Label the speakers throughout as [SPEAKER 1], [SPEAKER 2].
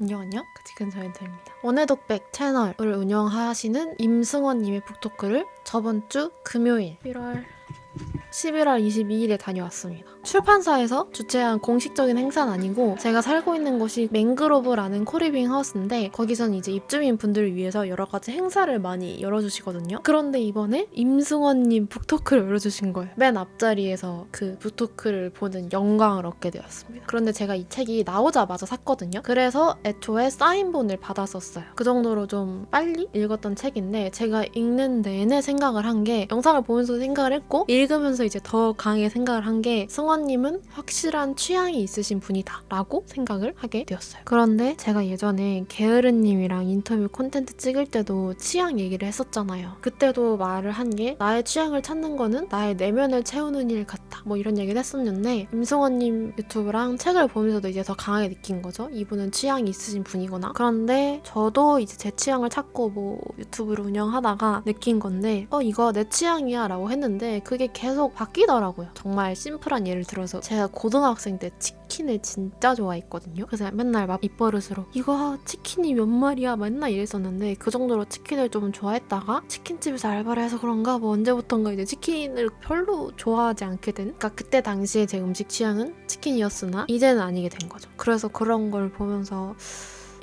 [SPEAKER 1] 안녕 안녕. 그치근 저인터입니다. 원해독백 채널을 운영하시는 임승원님의 북토크를 저번 주 금요일 1월. 11월 22일에 다녀왔습니다. 출판사에서 주최한 공식적인 행사는 아니고 제가 살고 있는 곳이 맹그로브라는 코리빙 하우스인데 거기선 이제 입주민 분들을 위해서 여러 가지 행사를 많이 열어주시거든요. 그런데 이번에 임승원님 북토크를 열어주신 거예요. 맨 앞자리에서 그 북토크를 보는 영광을 얻게 되었습니다. 그런데 제가 이 책이 나오자마자 샀거든요. 그래서 애초에 사인본을 받았었어요. 그 정도로 좀 빨리 읽었던 책인데 제가 읽는 내내 생각을 한 게 영상을 보면서 생각을 했고 읽으면서 이제 더 강하게 생각을 한게 승 원님은 확실한 취향이 있으신 분이다 라고 생각을 하게 되었어요. 그런데 제가 예전에 게으르님이랑 인터뷰 콘텐츠 찍을 때도 취향 얘기를 했었잖아요. 그때도 말을 한 게 나의 취향을 찾는 거는 나의 내면을 채우는 일 같다. 뭐 이런 얘기를 했었는데 임승원님 유튜브랑 책을 보면서도 이제 더 강하게 느낀 거죠. 이분은 취향이 있으신 분이구나. 그런데 저도 이제 제 취향을 찾고 뭐 유튜브를 운영하다가 느낀 건데 어 이거 내 취향이야 라고 했는데 그게 계속 바뀌더라고요. 정말 심플한 예를 들어서 제가 고등학생 때 치킨을 진짜 좋아했거든요. 그래서 맨날 막 입버릇으로 이거 치킨이 몇 마리야 맨날 이랬었는데 그 정도로 치킨을 좀 좋아했다가 치킨집에서 알바를 해서 그런가 뭐 언제부턴가 이제 치킨을 별로 좋아하지 않게 된 그러니까 그때 당시에 제 음식 취향은 치킨이었으나 이제는 아니게 된 거죠. 그래서 그런 걸 보면서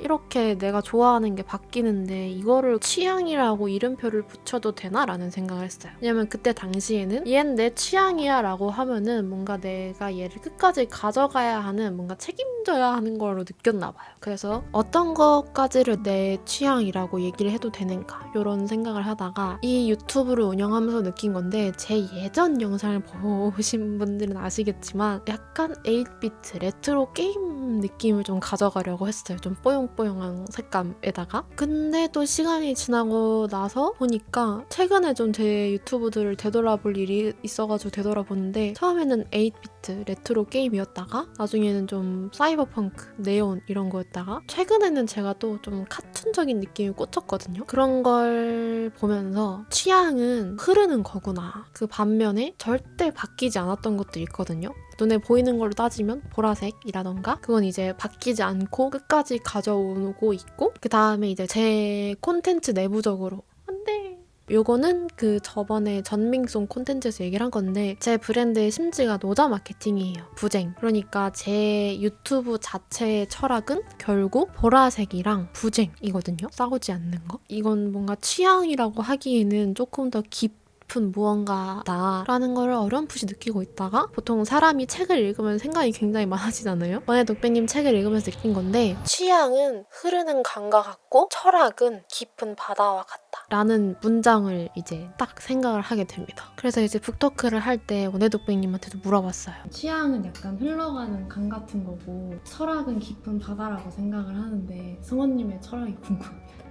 [SPEAKER 1] 이렇게 내가 좋아하는 게 바뀌는데 이거를 취향이라고 이름표를 붙여도 되나 라는 생각을 했어요. 왜냐면 그때 당시에는 얘는 내 취향이야 라고 하면은 뭔가 내가 얘를 끝까지 가져가야 하는 뭔가 책임져야 하는 걸로 느꼈나 봐요. 그래서 어떤 것까지를 내 취향이라고 얘기를 해도 되는가 이런 생각을 하다가 이 유튜브를 운영하면서 느낀 건데 제 예전 영상을 보신 분들은 아시겠지만 약간 8비트 레트로 게임 느낌을 좀 가져가려고 했어요. 좀 뽀용 뽀용한 색감에다가. 근데 또 시간이 지나고 나서 보니까 최근에 좀 제 유튜브들을 되돌아볼 일이 있어가지고 되돌아보는데 처음에는 8비트 레트로 게임이었다가 나중에는 좀 사이버펑크, 네온 이런 거였다가 최근에는 제가 또 좀 카툰적인 느낌이 꽂혔거든요. 그런 걸 보면서 취향은 흐르는 거구나. 그 반면에 절대 바뀌지 않았던 것도 있거든요. 눈에 보이는 걸로 따지면 보라색이라던가 그건 이제 바뀌지 않고 끝까지 가져오고 있고 그 다음에 이제 제 콘텐츠 내부적으로 안돼 요거는 그 저번에 전밍송 콘텐츠에서 얘기를 한 건데 제 브랜드의 심지가 노자 마케팅이에요. 부쟁. 그러니까 제 유튜브 자체의 철학은 결국 보라색이랑 부쟁이거든요. 싸우지 않는 거. 이건 뭔가 취향이라고 하기에는 조금 더 깊. 은 무언가다라는 걸 어렴풋이 느끼고 있다가 보통 사람이 책을 읽으면 생각이 굉장히 많아지잖아요. 원해 독배님 책을 읽으면서 느낀 건데 취향은 흐르는 강과 같고 철학은 깊은 바다와 같다. 라는 문장을 이제 딱 생각을 하게 됩니다. 그래서 이제 북토크를 할 때 원해 독배님한테도 물어봤어요.
[SPEAKER 2] 취향은 약간 흘러가는 강 같은 거고 철학은 깊은 바다라고 생각을 하는데 승원님의 철학이 궁금해요.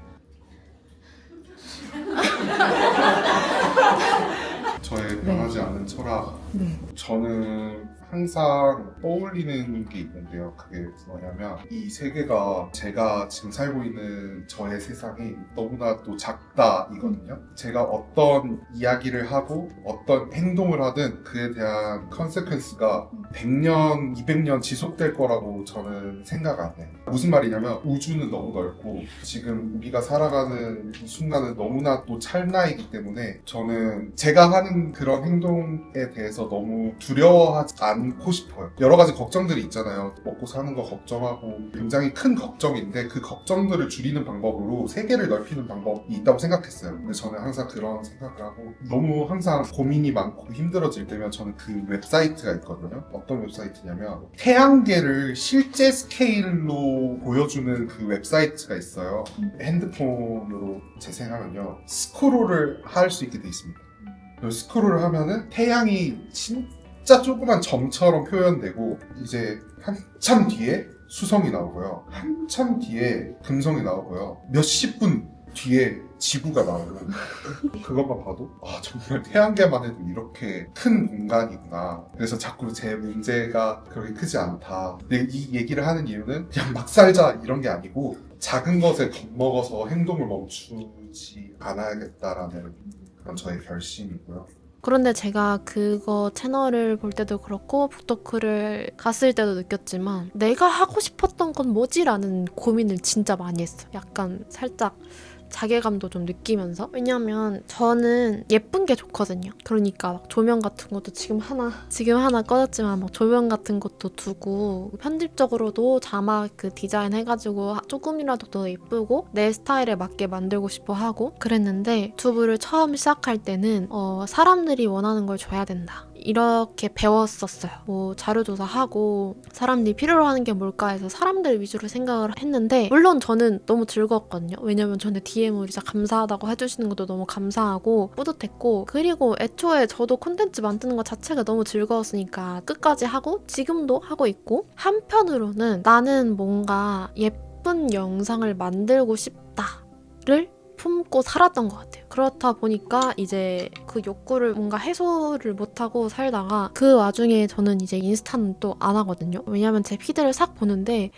[SPEAKER 3] 저의 변하지 않는 철학.
[SPEAKER 2] 네.
[SPEAKER 3] 저는 항상 떠올리는 게 있는데요. 그게 뭐냐면 이 세계가 제가 지금 살고 있는 저의 세상이 너무나도 작다 이거든요. 제가 어떤 이야기를 하고 어떤 행동을 하든 그에 대한 컨세퀀스가 100년, 200년 지속될 거라고 저는 생각 안 해요. 무슨 말이냐면 우주는 너무 넓고 지금 우리가 살아가는 이 순간은 너무나도 찰나이기 때문에 저는 제가 하는 그런 행동에 대해서 너무 두려워하지 않고 싶어요. 여러 가지 걱정들이 있잖아요. 먹고 사는 거 걱정하고 굉장히 큰 걱정인데 그 걱정들을 줄이는 방법으로 세계를 넓히는 방법이 있다고 생각했어요. 근데 저는 항상 그런 생각을 하고 너무 항상 고민이 많고 힘들어질 때면 저는 그 웹사이트가 있거든요. 어떤 웹사이트냐면 태양계를 실제 스케일로 보여주는 그 웹사이트가 있어요. 핸드폰으로 재생하면요. 스크롤을 할 수 있게 돼 있습니다. 그 스크롤을 하면은 태양이 진짜 조그만 점처럼 표현되고 이제 한참 뒤에 수성이 나오고요. 한참 뒤에 금성이 나오고요. 몇십 분 뒤에 지구가 나오고 그것만 봐도 아 정말 태양계만 해도 이렇게 큰 공간이구나. 그래서 자꾸 제 문제가 그렇게 크지 않다. 근데 이 얘기를 하는 이유는 그냥 막 살자 이런 게 아니고 작은 것에 겁먹어서 행동을 멈추지 않아야겠다라는 그런 저의 결심이고요.
[SPEAKER 1] 그런데 제가 그거 채널을 볼 때도 그렇고 북토크를 갔을 때도 느꼈지만 내가 하고 싶었던 건 뭐지라는 고민을 진짜 많이 했어요. 약간 살짝 자괴감도 좀 느끼면서? 왜냐면 저는 예쁜 게 좋거든요. 그러니까 막 조명 같은 것도 지금 하나 지금 하나 꺼졌지만 막 조명 같은 것도 두고 편집적으로도 자막 그 디자인 해가지고 조금이라도 더 예쁘고 내 스타일에 맞게 만들고 싶어 하고 그랬는데 유튜브를 처음 시작할 때는 어, 사람들이 원하는 걸 줘야 된다 이렇게 배웠었어요. 뭐 자료 조사하고 사람들이 필요로 하는 게 뭘까 해서 사람들 위주로 생각을 했는데 물론 저는 너무 즐거웠거든요. 왜냐면 저한테 DM을 진짜 감사하다고 해주시는 것도 너무 감사하고 뿌듯했고 그리고 애초에 저도 콘텐츠 만드는 것 자체가 너무 즐거웠으니까 끝까지 하고 지금도 하고 있고 한편으로는 나는 뭔가 예쁜 영상을 만들고 싶다를 품고 살았던 것 같아요. 그렇다 보니까 이제 그 욕구를 뭔가 해소를 못하고 살다가 그 와중에 저는 이제 인스타는 또 안 하거든요. 왜냐면 제 피드를 싹 보는데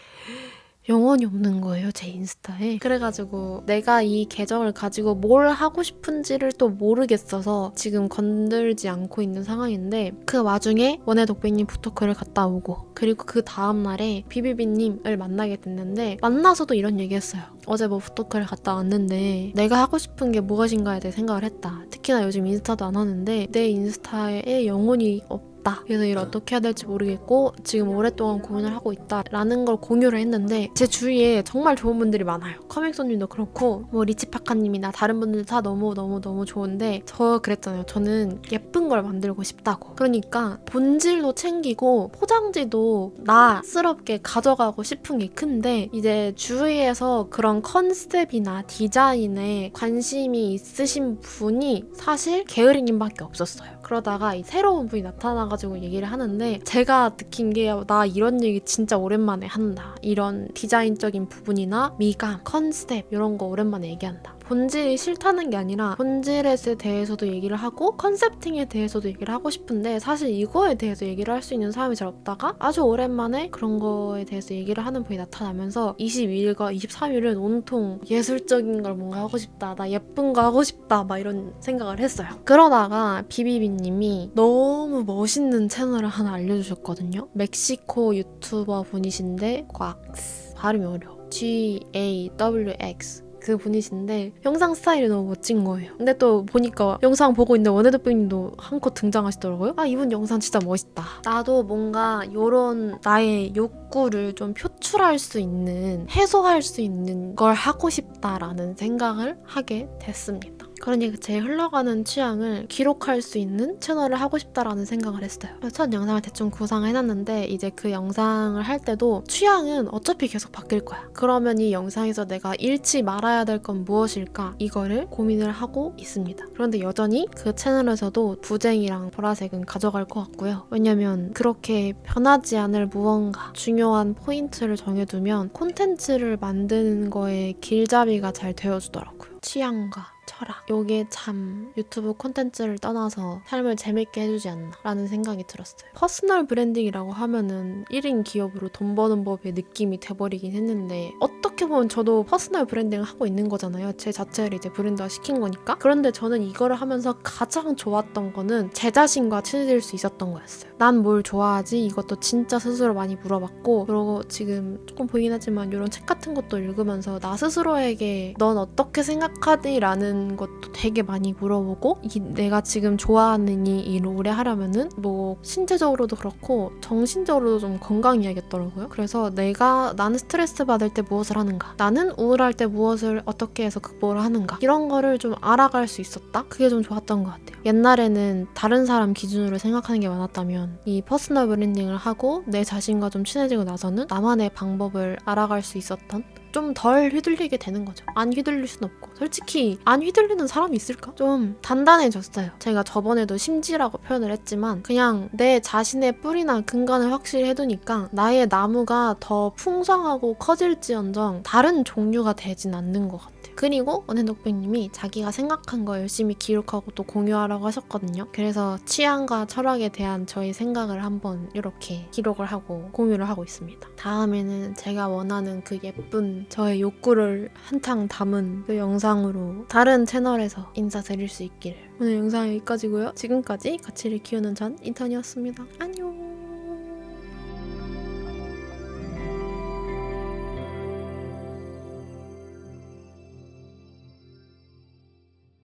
[SPEAKER 1] 영혼이 없는 거예요, 제 인스타에. 그래가지고 내가 이 계정을 가지고 뭘 하고 싶은지를 또 모르겠어서 지금 건들지 않고 있는 상황인데 그 와중에 원해 독백님 부토크를 갔다 오고 그리고 그 다음날에 비비비님을 만나게 됐는데 만나서도 이런 얘기 했어요. 어제 뭐 부토크를 갔다 왔는데 내가 하고 싶은 게 무엇인가에 대해 생각을 했다. 특히나 요즘 인스타도 안 하는데 내 인스타에 영혼이 없 다. 그래서 이를 어떻게 해야 될지 모르겠고 지금 오랫동안 고민을 하고 있다라는 걸 공유를 했는데 제 주위에 정말 좋은 분들이 많아요. 커믹손님도 그렇고 뭐 리치파카님이나 다른 분들 다 너무 너무 너무 좋은데 저 그랬잖아요. 저는 예쁜 걸 만들고 싶다고. 그러니까 본질도 챙기고 포장지도 나스럽게 가져가고 싶은 게 큰데 이제 주위에서 그런 컨셉이나 디자인에 관심이 있으신 분이 사실 게으리님밖에 없었어요. 그러다가 이 새로운 분이 나타나가 지고 얘기를 하는데 제가 느낀 게 나 이런 얘기 진짜 오랜만에 한다. 이런 디자인적인 부분이나 미감, 컨셉 이런 거 오랜만에 얘기한다. 본질이 싫다는 게 아니라 본질에 대해서도 얘기를 하고 컨셉팅에 대해서도 얘기를 하고 싶은데 사실 이거에 대해서 얘기를 할 수 있는 사람이 잘 없다가 아주 오랜만에 그런 거에 대해서 얘기를 하는 분이 나타나면서 22일과 23일은 온통 예술적인 걸 뭔가 하고 싶다 나 예쁜 거 하고 싶다 막 이런 생각을 했어요. 그러다가 비비비님이 너무 멋있는 채널을 하나 알려주셨거든요. 멕시코 유튜버 분이신데 곽스. 발음이 어려워. G-A-W-X 그 분이신데 영상 스타일이 너무 멋진 거예요. 근데 또 보니까 영상 보고 있는데 원해독배님도 한컷 등장하시더라고요. 아 이분 영상 진짜 멋있다. 나도 뭔가 요런 나의 욕구를 좀 표출할 수 있는 해소할 수 있는 걸 하고 싶다라는 생각을 하게 됐습니다. 그러니 제 흘러가는 취향을 기록할 수 있는 채널을 하고 싶다라는 생각을 했어요. 첫 영상을 대충 구상해놨는데 이제 그 영상을 할 때도 취향은 어차피 계속 바뀔 거야. 그러면 이 영상에서 내가 잃지 말아야 될 건 무엇일까? 이거를 고민을 하고 있습니다. 그런데 여전히 그 채널에서도 부쟁이랑 보라색은 가져갈 것 같고요. 왜냐면 그렇게 변하지 않을 무언가 중요한 포인트를 정해두면 콘텐츠를 만드는 거에 길잡이가 잘 되어주더라고요. 취향과 철학. 요게 참 유튜브 콘텐츠를 떠나서 삶을 재밌게 해주지 않나 라는 생각이 들었어요. 퍼스널 브랜딩이라고 하면은 1인 기업으로 돈 버는 법의 느낌이 돼버리긴 했는데 어떻게 보면 저도 퍼스널 브랜딩을 하고 있는 거잖아요. 제 자체를 이제 브랜드화 시킨 거니까. 그런데 저는 이거를 하면서 가장 좋았던 거는 제 자신과 친해질 수 있었던 거였어요. 난 뭘 좋아하지? 이것도 진짜 스스로 많이 물어봤고 그리고 지금 조금 보이긴 하지만 이런 책 같은 것도 읽으면서 나 스스로에게 넌 어떻게 생각하니? 라는 것도 되게 많이 물어보고 이 내가 지금 좋아하는 이, 이 롤에 하려면은 뭐 신체적으로도 그렇고 정신적으로도 좀 건강해야겠더라고요. 그래서 내가 나는 스트레스 받을 때 무엇을 하는가 나는 우울할 때 무엇을 어떻게 해서 극복을 하는가 이런 거를 좀 알아갈 수 있었다. 그게 좀 좋았던 것 같아요. 옛날에는 다른 사람 기준으로 생각하는 게 많았다면 이 퍼스널 브랜딩을 하고 내 자신과 좀 친해지고 나서는 나만의 방법을 알아갈 수 있었던 좀 덜 휘둘리게 되는 거죠. 안 휘둘릴 순 없고. 솔직히 안 휘둘리는 사람이 있을까? 좀 단단해졌어요. 제가 저번에도 심지라고 표현을 했지만 그냥 내 자신의 뿌리나 근간을 확실히 해두니까 나의 나무가 더 풍성하고 커질지언정 다른 종류가 되진 않는 것 같아요. 그리고 원해독백님이 자기가 생각한 거 열심히 기록하고 또 공유하라고 하셨거든요. 그래서 취향과 철학에 대한 저의 생각을 한번 이렇게 기록을 하고 공유를 하고 있습니다. 다음에는 제가 원하는 그 예쁜 저의 욕구를 한창 담은 그 영상으로 다른 채널에서 인사드릴 수 있기를. 오늘 영상 여기까지고요. 지금까지 가치를 키우는 전 인턴이었습니다. 안녕.